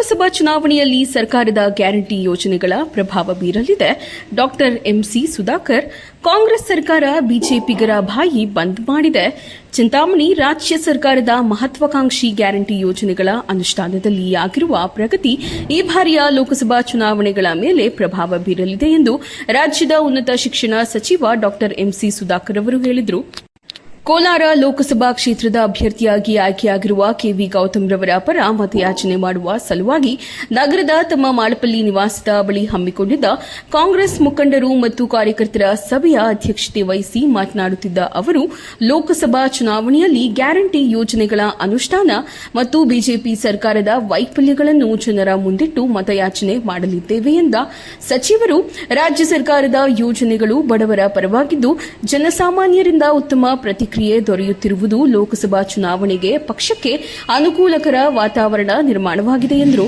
ಲೋಕಸಭಾ ಚುನಾವಣೆಯಲ್ಲಿ ಸರ್ಕಾರದ ಗ್ಯಾರಂಟಿ ಯೋಜನೆಗಳ ಪ್ರಭಾವ ಬೀರಲಿದೆ. ಡಾಕ್ಟರ್ ಎಂಸಿ ಸುಧಾಕರ್, ಕಾಂಗ್ರೆಸ್ ಸರ್ಕಾರ ಬಿಜೆಪಿಗರ ಬಾಯಿ ಬಂದ್ ಮಾಡಿದೆ. ಚಿಂತಾಮಣಿ ರಾಜ್ಯ ಸರ್ಕಾರದ ಮಹತ್ವಾಕಾಂಕ್ಷಿ ಗ್ಯಾರಂಟಿ ಯೋಜನೆಗಳ ಅನುಷ್ಠಾನದಲ್ಲಿ ಆಗಿರುವ ಪ್ರಗತಿ ಈ ಬಾರಿಯ ಲೋಕಸಭಾ ಚುನಾವಣೆಗಳ ಮೇಲೆ ಪ್ರಭಾವ ಬೀರಲಿದೆ ಎಂದು ರಾಜ್ಯದ ಉನ್ನತ ಶಿಕ್ಷಣ ಸಚಿವ ಡಾಕ್ಟರ್ ಎಂಸಿ ಸುಧಾಕರ್ ಅವರು ಹೇಳಿದರು. ಕೋಲಾರ ಲೋಕಸಭಾ ಕ್ಷೇತ್ರದ ಅಭ್ಯರ್ಥಿಯಾಗಿ ಆಯ್ಕೆಯಾಗಿರುವ ಕೆವಿ ಗೌತಮ್ ರವರ ಪರ ಮತಯಾಚನೆ ಮಾಡುವ ಸಲುವಾಗಿ ನಗರದ ತಮ್ಮ ಮಾಳಪಲ್ಲಿ ನಿವಾಸದ ಬಳಿ ಹಮ್ಮಿಕೊಂಡಿದ್ದ ಕಾಂಗ್ರೆಸ್ ಮುಖಂಡರು ಮತ್ತು ಕಾರ್ಯಕರ್ತರ ಸಭೆಯ ಅಧ್ಯಕ್ಷತೆ ವಹಿಸಿ ಮಾತನಾಡುತ್ತಿದ್ದ ಅವರು, ಲೋಕಸಭಾ ಚುನಾವಣೆಯಲ್ಲಿ ಗ್ಯಾರಂಟಿ ಯೋಜನೆಗಳ ಅನುಷ್ಠಾನ ಮತ್ತು ಬಿಜೆಪಿ ಸರ್ಕಾರದ ವೈಫಲ್ಯಗಳನ್ನು ಜನರ ಮುಂದಿಟ್ಟು ಮತಯಾಚನೆ ಮಾಡಲಿದ್ದೇವೆ ಎಂದ ಸಚಿವರು, ರಾಜ್ಯ ಸರ್ಕಾರದ ಯೋಜನೆಗಳು ಬಡವರ ಪರವಾಗಿದ್ದು, ಜನಸಾಮಾನ್ಯರಿಂದ ಉತ್ತಮ ಪ್ರತಿಕ್ರಿಯೆ ದೊರೆಯುತ್ತಿರುವುದು ಲೋಕಸಭಾ ಚುನಾವಣೆಗೆ ಪಕ್ಷಕ್ಕೆ ಅನುಕೂಲಕರ ವಾತಾವರಣ ನಿರ್ಮಾಣವಾಗಿದೆ ಎಂದರು.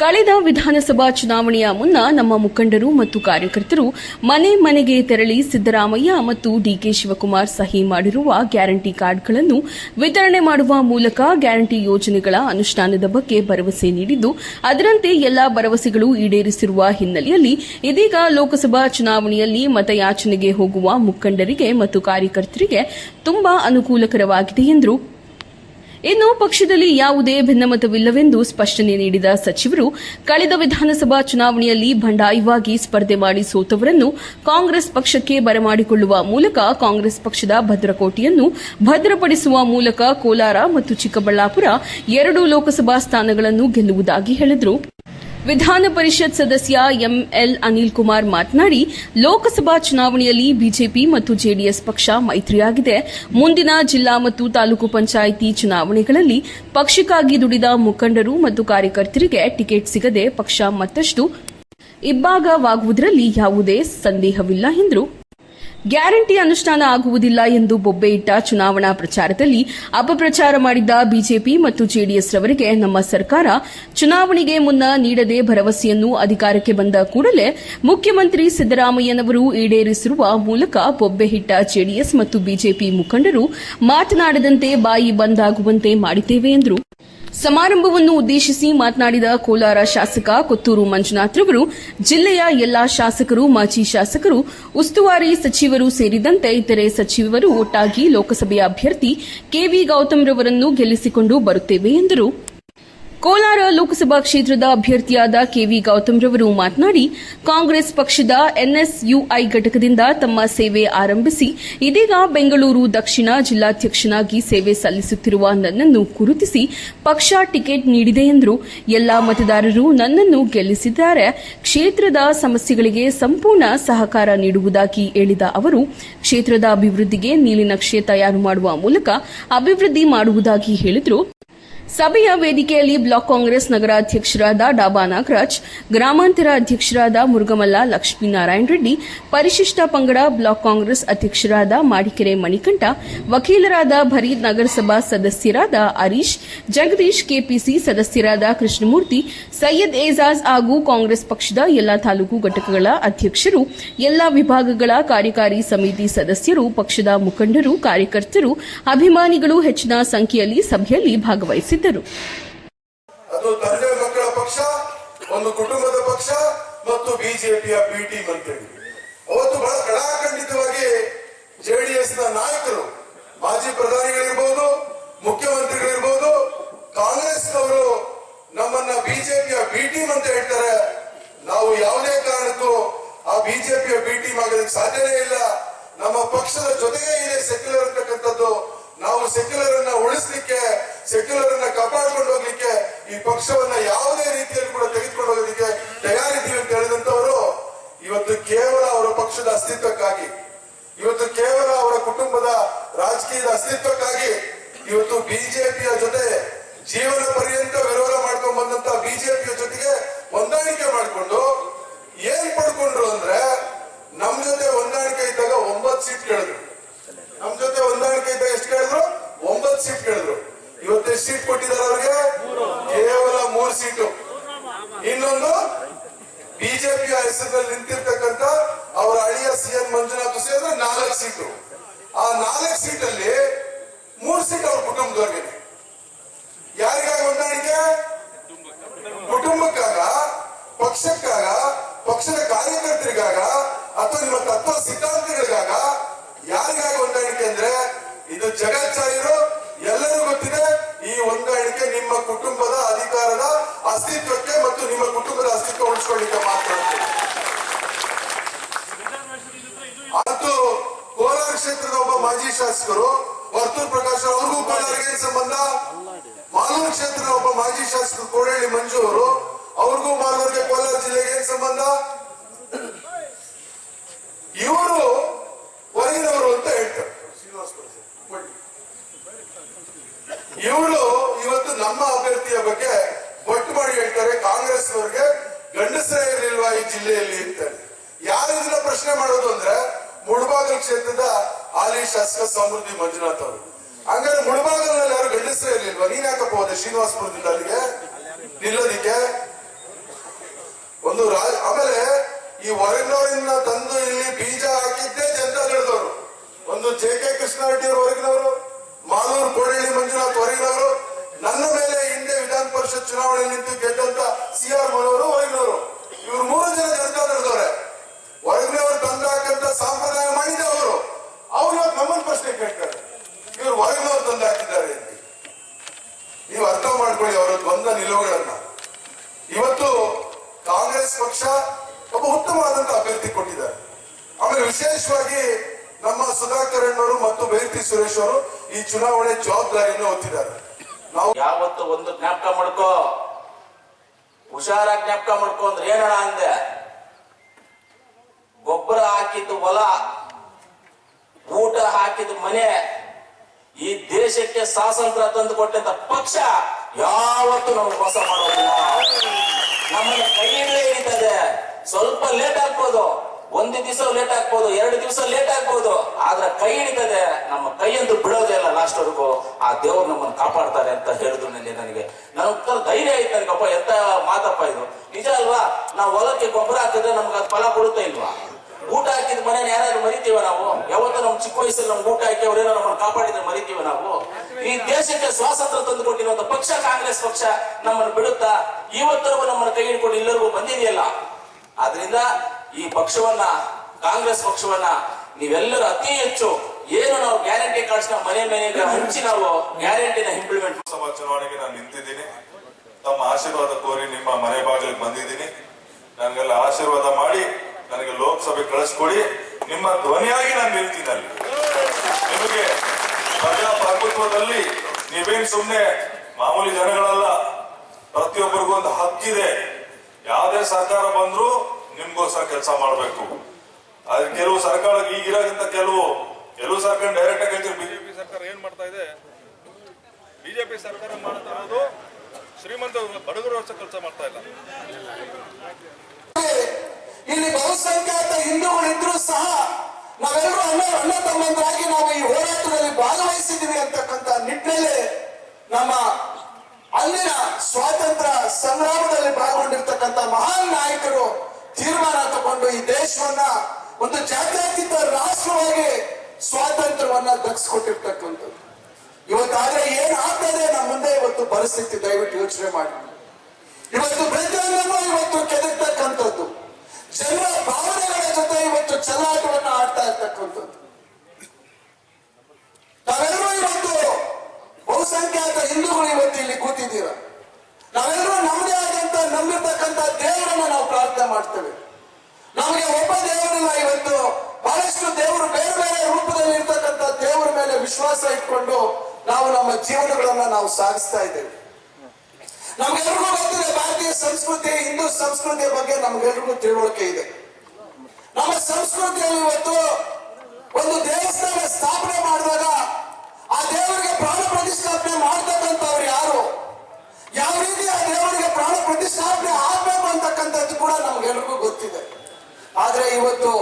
ಕಳೆದ ವಿಧಾನಸಭಾ ಚುನಾವಣೆಯ ಮುನ್ನ ನಮ್ಮ ಮುಖಂಡರು ಮತ್ತು ಕಾರ್ಯಕರ್ತರು ಮನೆ ಮನೆಗೆ ತೆರಳಿ ಸಿದ್ದರಾಮಯ್ಯ ಮತ್ತು ಡಿಕೆ ಶಿವಕುಮಾರ್ ಸಹಿ ಮಾಡಿರುವ ಗ್ಯಾರಂಟಿ ಕಾರ್ಡ್ಗಳನ್ನು ವಿತರಣೆ ಮಾಡುವ ಮೂಲಕ ಗ್ಯಾರಂಟಿ ಯೋಜನೆಗಳ ಅನುಷ್ಠಾನದ ಬಗ್ಗೆ ಭರವಸೆ ನೀಡಿದ್ದು, ಅದರಂತೆ ಎಲ್ಲಾ ಭರವಸೆಗಳು ಈಡೇರಿಸಿರುವ ಹಿನ್ನೆಲೆಯಲ್ಲಿ ಇದೀಗ ಲೋಕಸಭಾ ಚುನಾವಣೆಯಲ್ಲಿ ಮತಯಾಚನೆಗೆ ಹೋಗುವ ಮುಖಂಡರಿಗೆ ಮತ್ತು ಕಾರ್ಯಕರ್ತರಿಗೆ ತುಂಬಾ ಅನುಕೂಲಕರವಾಗಿದೆ ಎಂದರು. ಇನ್ನು ಪಕ್ಷದಲ್ಲಿ ಯಾವುದೇ ಭಿನ್ನಮತವಿಲ್ಲವೆಂದು ಸ್ಪಷ್ಟನೆ ನೀಡಿದ ಸಚಿವರು, ಕಳೆದ ವಿಧಾನಸಭಾ ಚುನಾವಣೆಯಲ್ಲಿ ಬಂಡಾಯವಾಗಿ ಸ್ಪರ್ಧೆ ಮಾಡಿ ಸೋತವರನ್ನು ಕಾಂಗ್ರೆಸ್ ಪಕ್ಷಕ್ಕೆ ಬರಮಾಡಿಕೊಳ್ಳುವ ಮೂಲಕ ಕಾಂಗ್ರೆಸ್ ಪಕ್ಷದ ಭದ್ರಕೋಟೆಯನ್ನು ಭದ್ರಪಡಿಸುವ ಮೂಲಕ ಕೋಲಾರ ಮತ್ತು ಚಿಕ್ಕಬಳ್ಳಾಪುರ ಎರಡು ಲೋಕಸಭಾ ಸ್ಥಾನಗಳನ್ನು ಗೆಲ್ಲುವುದಾಗಿ ಹೇಳಿದರು. ವಿಧಾನ ಪರಿಷತ್ ಸದಸ್ಯ ಎಂಎಲ್ ಅನಿಲ್ ಕುಮಾರ್ ಮಾತನಾಡಿ, ಲೋಕಸಭಾ ಚುನಾವಣೆಯಲ್ಲಿ ಬಿಜೆಪಿ ಮತ್ತು ಜೆಡಿಎಸ್ ಪಕ್ಷ ಮೈತ್ರಿಯಾಗಿದೆ. ಮುಂದಿನ ಜಿಲ್ಲಾ ಮತ್ತು ತಾಲೂಕು ಪಂಚಾಯಿತಿ ಚುನಾವಣೆಗಳಲ್ಲಿ ಪಕ್ಷಕ್ಕಾಗಿ ದುಡಿದ ಮುಖಂಡರು ಮತ್ತು ಕಾರ್ಯಕರ್ತರಿಗೆ ಟಿಕೆಟ್ ಸಿಗದೆ ಪಕ್ಷ ಮತ್ತಷ್ಟು ಇಬ್ಬಾಗವಾಗುವುದರಲ್ಲಿ ಯಾವುದೇ ಸಂದೇಹವಿಲ್ಲ ಎಂದರು. ಗ್ಯಾರಂಟಿ ಅನುಷ್ಠಾನ ಆಗುವುದಿಲ್ಲ ಎಂದು ಬೊಬ್ಬೆ ಇಟ್ಟ ಚುನಾವಣಾ ಪ್ರಚಾರದಲ್ಲಿ ಅಪಪ್ರಚಾರ ಮಾಡಿದ್ದ ಬಿಜೆಪಿ ಮತ್ತು ಜೆಡಿಎಸ್ ರವರಿಗೆ ನಮ್ಮ ಸರ್ಕಾರ ಚುನಾವಣೆಗೆ ಮುನ್ನ ನೀಡದೆ ಭರವಸೆಯನ್ನು ಅಧಿಕಾರಕ್ಕೆ ಬಂದ ಕೂಡಲೇ ಮುಖ್ಯಮಂತ್ರಿ ಸಿದ್ದರಾಮಯ್ಯನವರು ಈಡೇರಿಸಿರುವ ಮೂಲಕ ಬೊಬ್ಬೆ ಹಿಟ್ಟ ಜೆಡಿಎಸ್ ಮತ್ತು ಬಿಜೆಪಿ ಮುಖಂಡರು ಮಾತನಾಡದಂತೆ ಬಾಯಿ ಬಂದಾಗುವಂತೆ ಮಾಡಿದ್ದೇವೆ ಎಂದರು. ಸಮಾರಂಭವನ್ನು ಉದ್ದೇಶಿಸಿ ಮಾತನಾಡಿದ ಕೋಲಾರ ಶಾಸಕ ಕೊತ್ತೂರು ಮಂಜುನಾಥ್ ಅವರು ಜಿಲ್ಲೆಯ ಎಲ್ಲಾ ಶಾಸಕರು, ಮಾಜಿ ಶಾಸಕರು, ಉಸ್ತುವಾರಿ ಸಚಿವರು ಸೇರಿದಂತೆ ಇತರೆ ಸಚಿವರು ಒಟ್ಟಾಗಿ ಲೋಕಸಭೆಯ ಅಭ್ಯರ್ಥಿ ಕೆವಿ ಗೌತಮ್ ರವರನ್ನು ಗೆಲ್ಲಿಸಿಕೊಂಡು ಬರುತ್ತೇವೆ ಎಂದರು. ಕೋಲಾರ ಲೋಕಸಭಾ ಕ್ಷೇತ್ರದ ಅಭ್ಯರ್ಥಿಯಾದ ಕೆವಿ ಗೌತಮ್ ರವರು ಮಾತನಾಡಿ, ಕಾಂಗ್ರೆಸ್ ಪಕ್ಷದ ಎನ್ಎಸ್ಯುಐ ಘಟಕದಿಂದ ತಮ್ಮ ಸೇವೆ ಆರಂಭಿಸಿ, ಇದೀಗ ಬೆಂಗಳೂರು ದಕ್ಷಿಣ ಜಿಲ್ಲಾಧ್ಯಕ್ಷನಾಗಿ ಸೇವೆ ಸಲ್ಲಿಸುತ್ತಿರುವ ನನ್ನನ್ನು ಗುರುತಿಸಿ ಪಕ್ಷ ಟಿಕೆಟ್ ನೀಡಿದೆ ಎಂದರು. ಎಲ್ಲಾ ಮತದಾರರು ನನ್ನನ್ನು ಗೆಲ್ಲಿಸಿದ್ದಾರೆ. ಕ್ಷೇತ್ರದ ಸಮಸ್ಯೆಗಳಿಗೆ ಸಂಪೂರ್ಣ ಸಹಕಾರ ನೀಡುವುದಾಗಿ ಹೇಳಿದ ಅವರು, ಕ್ಷೇತ್ರದ ಅಭಿವೃದ್ಧಿಗೆ ನೀಲಿನಕ್ಷೆ ತಯಾರು ಮಾಡುವ ಮೂಲಕ ಅಭಿವೃದ್ಧಿ ಮಾಡುವುದಾಗಿ ಹೇಳಿದರು. ಸಭೆಯ ವೇದಿಕೆಯಲ್ಲಿ ಬ್ಲಾಕ್ ಕಾಂಗ್ರೆಸ್ ನಗರಾಧ್ಯಕ್ಷರಾದ ಡಾಬಾ ನಾಗರಾಜ್, ಗ್ರಾಮಾಂತರ ಅಧ್ಯಕ್ಷರಾದ ಮುರುಗಮಲ್ಲ ಲಕ್ಷ್ಮೀನಾರಾಯಣ ರೆಡ್ಡಿ, ಪರಿಶಿಷ್ಟ ಪಂಗಡ ಬ್ಲಾಕ್ ಕಾಂಗ್ರೆಸ್ ಅಧ್ಯಕ್ಷರಾದ ಮಾಡಿಕೆರೆ ಮಣಿಕಂಠ, ವಕೀಲರಾದ ಭರೀದ್ ನಗರಸಭಾ ಸದಸ್ಯರಾದ ಹರೀಶ್, ಜಗದೀಶ್ ಕೆಪಿಸಿ ಸದಸ್ಯರಾದ ಕೃಷ್ಣಮೂರ್ತಿ, ಸೈಯದ್ ಏಜಾಜ್ ಹಾಗೂ ಕಾಂಗ್ರೆಸ್ ಪಕ್ಷದ ಎಲ್ಲಾ ತಾಲೂಕು ಘಟಕಗಳ ಅಧ್ಯಕ್ಷರು, ಎಲ್ಲಾ ವಿಭಾಗಗಳ ಕಾರ್ಯಕಾರಿ ಸಮಿತಿ ಸದಸ್ಯರು, ಪಕ್ಷದ ಮುಖಂಡರು, ಕಾರ್ಯಕರ್ತರು, ಅಭಿಮಾನಿಗಳು ಹೆಚ್ಚಿನ ಸಂಖ್ಯೆಯಲ್ಲಿ ಸಭೆಯಲ್ಲಿ ಭಾಗವಹಿಸಿದ್ದರು ಅದು ತಂದೆ ಮಕ್ಕಳ ಪಕ್ಷ, ಒಂದು ಕುಟುಂಬದ ಪಕ್ಷ ಮತ್ತು ಬಿಜೆಪಿಯ ಬಿ ಟೀಮ್ ಅಂತೇಳಿ ಅವತ್ತು ಬಹಳ ಕಡಾಖಂಡಿತವಾಗಿ ಜೆಡಿಎಸ್ನ ನಾಯಕರು ಈ ಪಕ್ಷವನ್ನ ಯಾವುದೇ ರೀತಿಯಲ್ಲಿ ಕೂಡ ತೆಗೆದುಕೊಂಡು ಹೋಗೋದಕ್ಕೆ ತಯಾರಿದ್ದೀವಿ ಅಂತ ಹೇಳಿದಂತವರು ಇವತ್ತು ಕೇವಲ ಅವರ ಪಕ್ಷದ ಅಸ್ತಿತ್ವಕ್ಕಾಗಿ, ಇವತ್ತು ಕೇವಲ ಅವರ ಕುಟುಂಬದ ರಾಜಕೀಯದ ಅಸ್ತಿತ್ವಕ್ಕಾಗಿ ಇವತ್ತು ಬಿಜೆಪಿಯ ಜೊತೆ ಜೀವನ ಪರ್ಯಂತ ವಿರೋಧ ಮಾಡ್ಕೊಂಡ್ ಬಂದಂತ ಬಿಜೆಪಿಯ ಜೊತೆಗೆ ಹೊಂದಾಣಿಕೆ ಮಾಡಿಕೊಂಡು ಏನ್ ಪಡ್ಕೊಂಡ್ರು ಅಂದ್ರೆ, ನಮ್ ಜೊತೆ ಹೊಂದಾಣಿಕೆ ಇದ್ದಾಗ ಒಂಬತ್ತು ಸೀಟ್ ಕೇಳಿದ್ರು. ನಮ್ ಜೊತೆ ಹೊಂದಾಣಿಕೆ ಇದ್ದಾಗ ಎಷ್ಟು ಕೇಳಿದ್ರು? ಒಂಬತ್ತು ಸೀಟ್ ಕೇಳಿದ್ರು. ಇವತ್ತು ಸೀಟ್ ಕೊಟ್ಟಿದ್ದಾರೆ ಅವ್ರಿಗೆ? ಕ್ಷೇತ್ರದಲ್ಲಿ ನಿಂತಿರ್ತಕ್ಕಂತ ಅವರ ಅಳಿಯ ಸಿ ಎನ್ ಮಂಜುನಾಥ್ ಸೇರಿದ್ರೆ ನಾಲ್ಕು ಸೀಟು. ಆ ನಾಲ್ಕು ಸೀಟಲ್ಲಿ ಮೂರು ಸೀಟ್ ಅವ್ರ ಕುಟುಂಬದವ್ರಿಗೆ. ಯಾರಿಗಾಗ ಹೊಂದಾಣಿಕೆ? ಕುಟುಂಬಕ್ಕಾಗ, ಪಕ್ಷಕ್ಕಾಗ, ಪಕ್ಷದ ಕಾರ್ಯಕರ್ತರಿಗಾಗ ಅಥವಾ ನಿಮ್ಮ ತತ್ವ ಸಿದ್ಧಾಂತಗಳಿಗಾಗ ಯಾರಿಗಾಗ ಹೊಂದಾಣಿಕೆ ಅಂದ್ರೆ ಇದು ಜಗಾಚಾರ್ಯರು ಎಲ್ಲರೂ ಗೊತ್ತಿದೆ. ಈ ಹೊಂದಾಣಿಕೆ ನಿಮ್ಮ ಕುಟುಂಬದ ಅಧಿಕಾರದ ಅಸ್ತಿತ್ವಕ್ಕೆ ಮತ್ತು ನಿಮ್ಮ ಕುಟುಂಬದ ಅಸ್ತಿತ್ವ ಉಳಿಸ್ಕೊಳ್ಳಿಕ್ಕೆ ಮಾತ್ರ ಅದು ಕೋಲಾರ ಕ್ಷೇತ್ರದ ಒಬ್ಬ ಮಾಜಿ ಶಾಸಕರು ವರ್ತೂರ್ ಪ್ರಕಾಶ್ ಅವ್ರಿಗೂ ಕೋಲಾರಿಗೆ ಸಂಬಂಧ? ಮಾಲೂರು ಕ್ಷೇತ್ರದ ಒಬ್ಬ ಮಾಜಿ ಶಾಸಕರು ಕೋಡಳ್ಳಿ ಮಂಜು ಅವರು, ಅವ್ರಿಗೂ ಮಾಲೂರಿಗೆ ಕೋಲಾರ ಜಿಲ್ಲೆಗೆ ಏನ್ ಸಂಬಂಧ? ಇವರು ಹೊರಗಿನವರು ಅಂತ ಇವರು ಇವತ್ತು ನಮ್ಮ ಅಭ್ಯರ್ಥಿಯ ಬಗ್ಗೆ ಒಟ್ಟು ಮಾಡಿ ಹೇಳ್ತಾರೆ. ಕಾಂಗ್ರೆಸ್ ಅವರಿಗೆ ಗಂಡಸರೇ ಇರಲಿಲ್ವಾ ಈ ಜಿಲ್ಲೆಯಲ್ಲಿ ಅಂತಾರೆ ಯಾರು ಇದನ್ನ ಪ್ರಶ್ನೆ ಮಾಡೋದು ಅಂದ್ರೆ ಮುಳಬಾಗಲ್ ಕ್ಷೇತ್ರದ ಹಾಲಿ ಶಾಸಕ ಸಮೃದ್ಧಿ ಮಂಜುನಾಥ್ ಅವರು. ಹಂಗಾದ್ರೆ ಮುಳಬಾಗಲ್ನಲ್ಲಿ ಯಾರು ಗಂಡಸರೇ ಇರಲಿಲ್ವಾ? ನೀನ್ ಯಾಕಪ್ಪ ಹೋದೆ? ಶ್ರೀನಿವಾಸಪುರದಿಂದ ಅಲ್ಲಿಗೆ? ನಿಲ್ಲೋದಿಕ್ಕೆ? ಒಂದು ರಾಜ ಆಮೇಲೆ ಈ ಹೊರಗಿನವರಿಂದ ತಂದು ಇಲ್ಲಿ ಬೀಜ ಹಾಕಿದ್ದೇ ಜನತಾ ದಳದವರು ಒಂದು ಜೆ ಕೆ ಕೃಷ್ಣಾರೆಡ್ಡಿ ಒಬ್ಬ ಉತ್ತಮವಾದಂತ ಅಭ್ಯರ್ಥಿ ಕೊಟ್ಟಿದ್ದಾರೆ. ಆಮೇಲೆ ವಿಶೇಷವಾಗಿ ನಮ್ಮ ಸುಧಾಕರ್ ಅಣ್ಣವರು ಮತ್ತು ಬೇರ್ತಿ ಸುರೇಶ್ ಅವರು ಈ ಚುನಾವಣೆ ಜವಾಬ್ದಾರಿಯನ್ನು ಹೊತ್ತಿದ್ದಾರೆ. ನಾವು ಯಾವತ್ತು ಒಂದು ಜ್ಞಾಪಕ ಮಾಡ್ಕೋ. ಹುಷಾರಾಗಿ ಜ್ಞಾಪಕ ಮಾಡ್ಕೋ ಅಂದ್ರೆ ಏನಣ ಅಂದೆ? ಗೊಬ್ಬರ ಹಾಕಿದ್ದು ಹೊಲ, ಊಟ ಹಾಕಿದ ಮನೆ, ಈ ದೇಶಕ್ಕೆ ಸ್ವಾತಂತ್ರ್ಯ ತಂದು ಕೊಟ್ಟಂತ ಪಕ್ಷ ಯಾವತ್ತು ನಮ್ಗೆ ಮೋಸ ಮಾಡೋದಿಲ್ಲ. ನಮ್ಮನ್ನ ಕೈಯಲ್ಲೇ ಹಿಡಿತದೆ ಸ್ವಲ್ಪ ಲೇಟ್ ಆಗ್ಬೋದು. ಒಂದು ದಿವಸ ಲೇಟ್ ಆಗ್ಬೋದು, ಎರಡು ದಿವಸ ಲೇಟ್ ಆಗ್ಬೋದು. ಆದ್ರೆ ಕೈ ಹಿಡಿತದೆ. ನಮ್ಮ ಕೈಯಂದು ಬಿಡೋದೇ ಇಲ್ಲ ಲಾಸ್ಟ್ ವರ್ಗೂ. ಆ ದೇವರು ನಮ್ಮನ್ನು ಕಾಪಾಡ್ತಾರೆ ಅಂತ ಹೇಳಿದ್ರು ನನಗೆ. ನನಗೆ ನನ್ನ ಧೈರ್ಯ ಆಯ್ತು ನನಗಪ್ಪ ಎಂತ ಮಾತಪ್ಪ ಇದು? ನಿಜ ಅಲ್ವಾ? ನಾವು ಹೊಲಕ್ಕೆ ಗೊಬ್ಬರ ಹಾಕಿದ್ರೆ ನಮ್ಗೆ ಅದು ಫಲ ಕೊಡುತ್ತೆ ಇಲ್ವಾ? ಊಟ ಹಾಕಿದ ಮನೇನ ಯಾರು ಮರಿತೀವ ನಾವು? ಯಾವತ್ತೂ ನಮ್ ಚಿಕ್ಕ ವಯಸ್ಸಲ್ಲಿ ನಮ್ಗೆ ಊಟ ಹಾಕಿ ಅವ್ರೇನೋ ನಮ್ಮನ್ನು ಕಾಪಾಡಿದ್ರೆ ಮರಿತೀವ ನಾವು? ಈ ದೇಶಕ್ಕೆ ಸ್ವಾತಂತ್ರ್ಯ ತಂದು ಕೊಟ್ಟಿರುವಂತ ಪಕ್ಷ, ಕಾಂಗ್ರೆಸ್ ಪಕ್ಷ ನಮ್ಮನ್ನು ಬಿಡುತ್ತಾ ಇವತ್ತರೆಗೂ ನಮ್ಮನ್ನು ಕೈ ಹಿಡ್ಕೊಂಡು ಇಲ್ಲರಿಗೂ ಬಂದಿದೆಯಲ್ಲ? ಆದ್ರಿಂದ ಈ ಪಕ್ಷವನ್ನ, ಕಾಂಗ್ರೆಸ್ ಪಕ್ಷವನ್ನ ನೀವೆಲ್ಲರೂ ಅತಿ ಹೆಚ್ಚು ಏನು ನಾವು ಗ್ಯಾರಂಟಿ ಕಾರ್ಡ್ಸ್ ಮನೆ ಮನೆಗೆ ಹಂಚಿ ನಾವು ಗ್ಯಾರಂಟಿನ ಇಂಪ್ಲಿಮೆಂಟ್ ಲೋಕಸಭಾ ಚುನಾವಣೆಗೆ ನಾನು ನಿಂತಿದ್ದೀನಿ. ತಮ್ಮ ಆಶೀರ್ವಾದ ಕೋರಿ ನಿಮ್ಮ ಮನೆ ಬಾಗಿಲಿಗೆ ಬಂದಿದ್ದೀನಿ. ನನಗೆಲ್ಲ ಆಶೀರ್ವಾದ ಮಾಡಿ ನನಗೆ ಲೋಕಸಭೆ ಕಳಿಸ್ಕೊಡಿ. ನಿಮ್ಮ ಧ್ವನಿಯಾಗಿ ನಾನು ನಿಲ್ತೀನಿ ನಿಮಗೆ ಪ್ರಜಾಪ್ರಭುತ್ವದಲ್ಲಿ ನೀವೇನ್ ಸುಮ್ಮನೆ ಮಾಮೂಲಿ ಜನಗಳಲ್ಲ ಪ್ರತಿಯೊಬ್ಬರಿಗೂ ಒಂದು ಹಕ್ಕಿದೆ ಯಾವುದೇ ಸರ್ಕಾರ ಬಂದ್ರು ನಿಮ್ಗೋಸ್ಕರ ಕೆಲಸ ಮಾಡಬೇಕು. ಆದ್ರೆ ಕೆಲವು ಸರ್ಕಾರ ಈಗಿರೋಕ್ಕಿಂತ ಕೆಲವು ಕೆಲವು ಸರ್ಕಾರ ಡೈರೆಕ್ಟ್ ಆಗಿ ಹೇಳ್ತಾರೆ ಬಿಜೆಪಿ ಸರ್ಕಾರ ಏನ್ ಮಾಡ್ತಾ ಇದೆ? ಬಿಜೆಪಿ ಸರ್ಕಾರ ಮಾಡ್ತಾ ಇರೋದು ಶ್ರೀಮಂತ ಬಡಗರು ವರ್ಷ ಕೆಲಸ ಮಾಡ್ತಾ ಇಲ್ಲ. ಇಲ್ಲಿ ಬಹುಸಂಖ್ಯಾತ ಹಿಂದೂಗಳಿದ್ರು ಸಹ ನಾವೆಲ್ಲರೂ ಅಣ್ಣ ಅಣ್ಣ ತಮ್ಮಂದರಾಗಿ ನಾವು ಈ ಹೋರಾಟದಲ್ಲಿ ಭಾಗವಹಿಸಿದ್ದೀವಿ ಅಂತಕ್ಕಂಥ ನಿಟ್ಟಿನಲ್ಲಿ ನಮ್ಮ ಅಲ್ಲಿನ ಸ್ವಾತಂತ್ರ್ಯ ಸಂಗ್ರಾಮದಲ್ಲಿ ಪಾಲ್ಗೊಂಡಿರ್ತಕ್ಕಂಥ ಮಹಾನ್ ನಾಯಕರು ತೀರ್ಮಾನ ತಗೊಂಡು ಈ ದೇಶವನ್ನ ಒಂದು ಜಾತ್ಯತೀತ ರಾಷ್ಟ್ರವಾಗಿ ಸ್ವಾತಂತ್ರ್ಯವನ್ನ ದಕ್ಸ್ಕೊಟ್ಟಿರ್ತಕ್ಕಂಥದ್ದು. ಇವತ್ತಾದ್ರೆ ಏನ್ ಆಗ್ತದೆ ನಮ್ಮ ಮುಂದೆ ಇವತ್ತು ಪರಿಸ್ಥಿತಿ ದಯವಿಟ್ಟು ಯೋಚನೆ ಮಾಡಿ. ಇವತ್ತು ಪ್ರತಿಯೊಂದನ್ನು ಇವತ್ತು ಕೆದಕ್ತಕ್ಕಂಥದ್ದು. ಜನರ ಭಾವನೆಗಳ ಜೊತೆ ಇವತ್ತು ಚೆಲ್ಲಾಟವನ್ನು ಆಡ್ತಾ ಇರ್ತಕ್ಕಂಥದ್ದು ನಾವೆಲ್ಲರೂ ಇವತ್ತು ಬಹುಸಂಖ್ಯಾತ ಹಿಂದೂಗಳು ಇವತ್ತು ಇಲ್ಲಿ ಕೂತಿದ್ದೀರ ನಾವೆಲ್ಲರೂ ನಮ್ಮದೇ ಆದಂತ ನಂಬಿರ್ತಕ್ಕಂಥ ದೇವರನ್ನ ನಾವು ಪ್ರಾರ್ಥನೆ ಮಾಡ್ತೇವೆ ನಮಗೆ ಒಬ್ಬ ದೇವರಿಲ್ಲ ಇವತ್ತು ಬಹಳಷ್ಟು ದೇವರು ಬೇರೆ ಬೇರೆ ರೂಪದಲ್ಲಿ ಇರ್ತಕ್ಕಂಥ ದೇವರ ಮೇಲೆ ವಿಶ್ವಾಸ ಇಟ್ಕೊಂಡು ನಾವು ನಮ್ಮ ಜೀವನಗಳನ್ನ ನಾವು ಸಾಗಿಸ್ತಾ ಇದ್ದೇವೆ. ನಮ್ಗೆಲ್ರಿಗೂ ಗೊತ್ತಿದೆ, ಭಾರತೀಯ ಸಂಸ್ಕೃತಿ, ಹಿಂದೂ ಸಂಸ್ಕೃತಿಯ ಬಗ್ಗೆ ನಮ್ಗೆಲ್ರಿಗೂ ತಿಳುವಳಿಕೆ ಇದೆ. ನಮ್ಮ ಸಂಸ್ಕೃತಿಯಲ್ಲಿ ಇವತ್ತು ಒಂದು ದೇವಸ್ಥಾನ ಸ್ಥಾಪನೆ ಮಾಡಿದಾಗ ಆ ದೇವರಿಗೆ ಪ್ರಾಣ ಪ್ರತಿಷ್ಠಾಪನೆ ಮಾಡ್ತಕ್ಕಂಥವ್ರು ಯಾರು? ಯಾವ ರೀತಿ ಆ ದೇವರಿಗೆ ಪ್ರಾಣ ಪ್ರತಿಷ್ಠಾಪನೆ ಆಗ್ಬೇಕು ಅಂತಕ್ಕಂಥದ್ದು ಕೂಡ ನಮ್ಗೆಲ್ರಿಗೂ ಗೊತ್ತಿದೆ. ಆದ್ರೆ ಇವತ್ತು,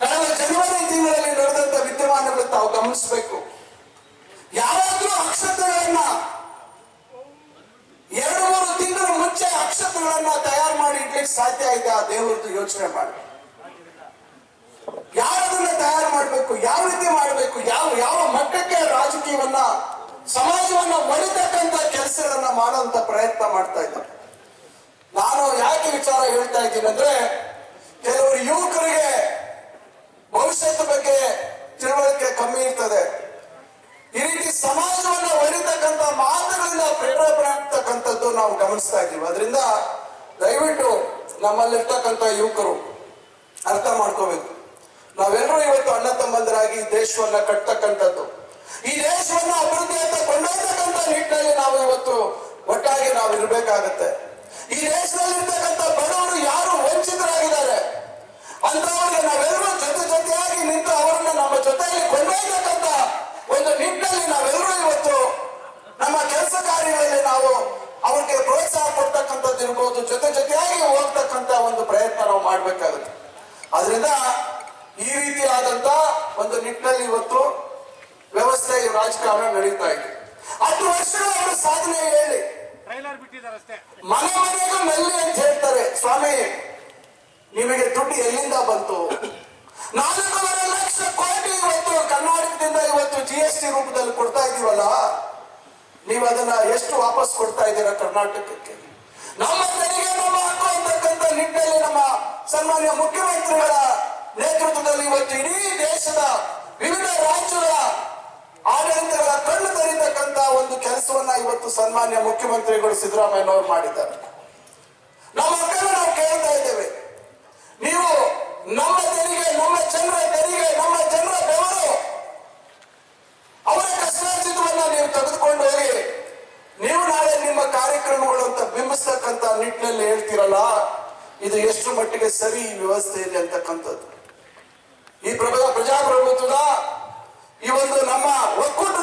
ಕಳೆದ ಜನವರಿ ತಿಂಗಳಲ್ಲಿ ನಡೆದಂತ ವಿದ್ಯಮಾನಗಳು ತಾವು ಗಮನಿಸಬೇಕು. ಯೋಚನೆ ಮಾಡಿ. ಯಾರನ್ನ ತಯಾರು ಮಾಡಬೇಕು, ಯಾವ ರೀತಿ ಮಾಡಬೇಕು, ಯಾವ ಯಾವ ಮಟ್ಟಕ್ಕೆ ರಾಜಕೀಯವನ್ನ, ಸಮಾಜವನ್ನ ಮರಿತಕ್ಕಂತ ಕೆಲಸಗಳನ್ನ ಮಾಡುವಂತ ಪ್ರಯತ್ನ ಮಾಡ್ತಾ ಇದ್ದಾರೆ. ನಾನು ಯಾಕೆ ವಿಚಾರ ಹೇಳ್ತಾ ಇದ್ದೀನಿ ಅಂದ್ರೆ, ಕೆಲವರು ಯುವಕರಿಗೆ ಭವಿಷ್ಯದ ಬಗ್ಗೆ ತಿಳುವಳಿಕೆ ಕಮ್ಮಿ ಇರ್ತದೆ. ಈ ರೀತಿ ಸಮಾಜವನ್ನ ಒರಿತಕ್ಕಂತ ಮಾತುಗಳಿಂದ ಪ್ರೇರೇಪಣೆ ಆಗ್ತಕ್ಕಂಥದ್ದು ನಾವು ಗಮನಿಸ್ತಾ ಇದ್ದೀವಿ. ಅದರಿಂದ ನಮ್ಮಲ್ಲಿರ್ತಕ್ಕಂಥ ಯುವಕರು ಅರ್ಥ ಮಾಡ್ಕೋಬೇಕು. ನಾವೆಲ್ಲರೂ ಇವತ್ತು ಅಣ್ಣ ತಮ್ಮಂದರಾಗಿ ದೇಶವನ್ನ ಕಟ್ಟತಕ್ಕಂಥದ್ದು ಈ ದೇಶವನ್ನ ಅಭಿವೃದ್ಧಿ ಅಂತ ಕೊಂಡೊಯ್ತಕ್ಕಂಥ ನಿಟ್ಟಿನಲ್ಲಿ ನಾವು ಇವತ್ತು ಒಟ್ಟಾಗಿ ನಾವು ಇರಬೇಕಾಗತ್ತೆ. ಈ ದೇಶದಲ್ಲಿರ್ತಕ್ಕಂಥ ಬಡವರು ಯಾರು ವಂಚಿತರಾಗಿದ್ದಾರೆ? ಅಂತವರಿಗೆ ನಾವೆಲ್ಲರೂ ಜೊತೆ ಜೊತೆಯಾಗಿ ನಿಂತು ಅವರನ್ನ ನಮ್ಮ ಜೊತೆಯಲ್ಲಿ ಕೊಂಡೊಯ್ತಕ್ಕಂಥ ಒಂದು ನಿಟ್ಟಿನಲ್ಲಿ ನಾವೆಲ್ಲರೂ ಇವತ್ತು ನಮ್ಮ ಕೆಲಸ ಕಾರ್ಯಗಳಲ್ಲಿ ನಾವು ಅವ್ರಿಗೆ ಪ್ರೋತ್ಸಾಹ ಕೊಡ್ತಕ್ಕಂಥದ್ದು ಇರ್ಬೋದು ಜೊತೆ ಜೊತೆಯಾಗಿ ಹೋಗ್ತಕ್ಕಂಥ ಒಂದು ಪ್ರಯತ್ನ ನಾವು ಮಾಡ್ಬೇಕಾಗುತ್ತೆ. ಅದರಿಂದ ಈ ರೀತಿಯಾದಂತ ಒಂದು ನಿಟ್ಟಿನಲ್ಲಿ ಇವತ್ತು ವ್ಯವಸ್ಥೆ ರಾಜಕಾರಣ ನಡೀತಾ ಇದೆ. ಹತ್ತು ವರ್ಷಗಳ ಅವರ ಸಾಧನೆ ಹೇಳಿ. ಮನೆ ಮನೆಗೂ ಮೆಲ್ಲಿ ಅಂತ ಹೇಳ್ತಾರೆ ಸ್ವಾಮಿ ನಿಮಗೆ ದುಡ್ಡು ಎಲ್ಲಿಂದ ಬಂತು? ನಾಲ್ಕೂವರೆ ಲಕ್ಷ ಕೋಟಿ ಇವತ್ತು ಕರ್ನಾಟಕದಿಂದ ಇವತ್ತು ಜಿ ಎಸ್ ಟಿ ರೂಪದಲ್ಲಿ ಕೊಡ್ತಾ ಇದೀವಲ್ಲ? ನೀವು ಅದನ್ನ ಎಷ್ಟು ವಾಪಸ್ ಕೊಡ್ತಾ ಇದ್ದೀರಾ ಕರ್ನಾಟಕಕ್ಕೆ? ನಮ್ಮ ತೆರಿಗೆ ನಮ್ಮ ನಿಟ್ಟಿನಲ್ಲಿ ನಮ್ಮ ಸನ್ಮಾನ್ಯ ಮುಖ್ಯಮಂತ್ರಿಗಳ ನೇತೃತ್ವದಲ್ಲಿ ಇವತ್ತು ಇಡೀ ದೇಶದ ವಿವಿಧ ರಾಜ್ಯಗಳ ಆಡಳಿತಗಳ ಕಣ್ಣು ತರಿತಕ್ಕಂತ ಒಂದು ಕೆಲಸವನ್ನ ಇವತ್ತು ಸನ್ಮಾನ್ಯ ಮುಖ್ಯಮಂತ್ರಿಗಳು ಸಿದ್ದರಾಮಯ್ಯನವರು ಮಾಡಿದ್ದಾರೆ. ನಮ್ಮ ಮಕ್ಕಳು ನಾವು ಕೇಳ್ತಾ ಇದ್ದೇವೆ ನೀವು ನಮ್ಮ ತೆರಿಗೆ ನಮ್ಮ ಜನರ ತೆರಿಗೆ ನಮ್ಮ ಜನರ ಬೆವರು ಅವರ ಕಷ್ಟಾರ್ಜಿತವನ್ನ ನೀವು ತೆಗೆದುಕೊಂಡು ಹೋಗಿ ನೀವು ನಾಳೆ ನಿಮ್ಮ ಕಾರ್ಯಕ್ರಮಗಳು ಅಂತ ಬಿಂಬಿಸ್ತಕ್ಕಂತ ನಿಟ್ಟಿನಲ್ಲಿ ಹೇಳ್ತೀರಲ್ಲ ಇದು ಎಷ್ಟು ಮಟ್ಟಿಗೆ ಸರಿ ಈ ವ್ಯವಸ್ಥೆ ಇದೆ ಅಂತಕ್ಕಂಥದ್ದು.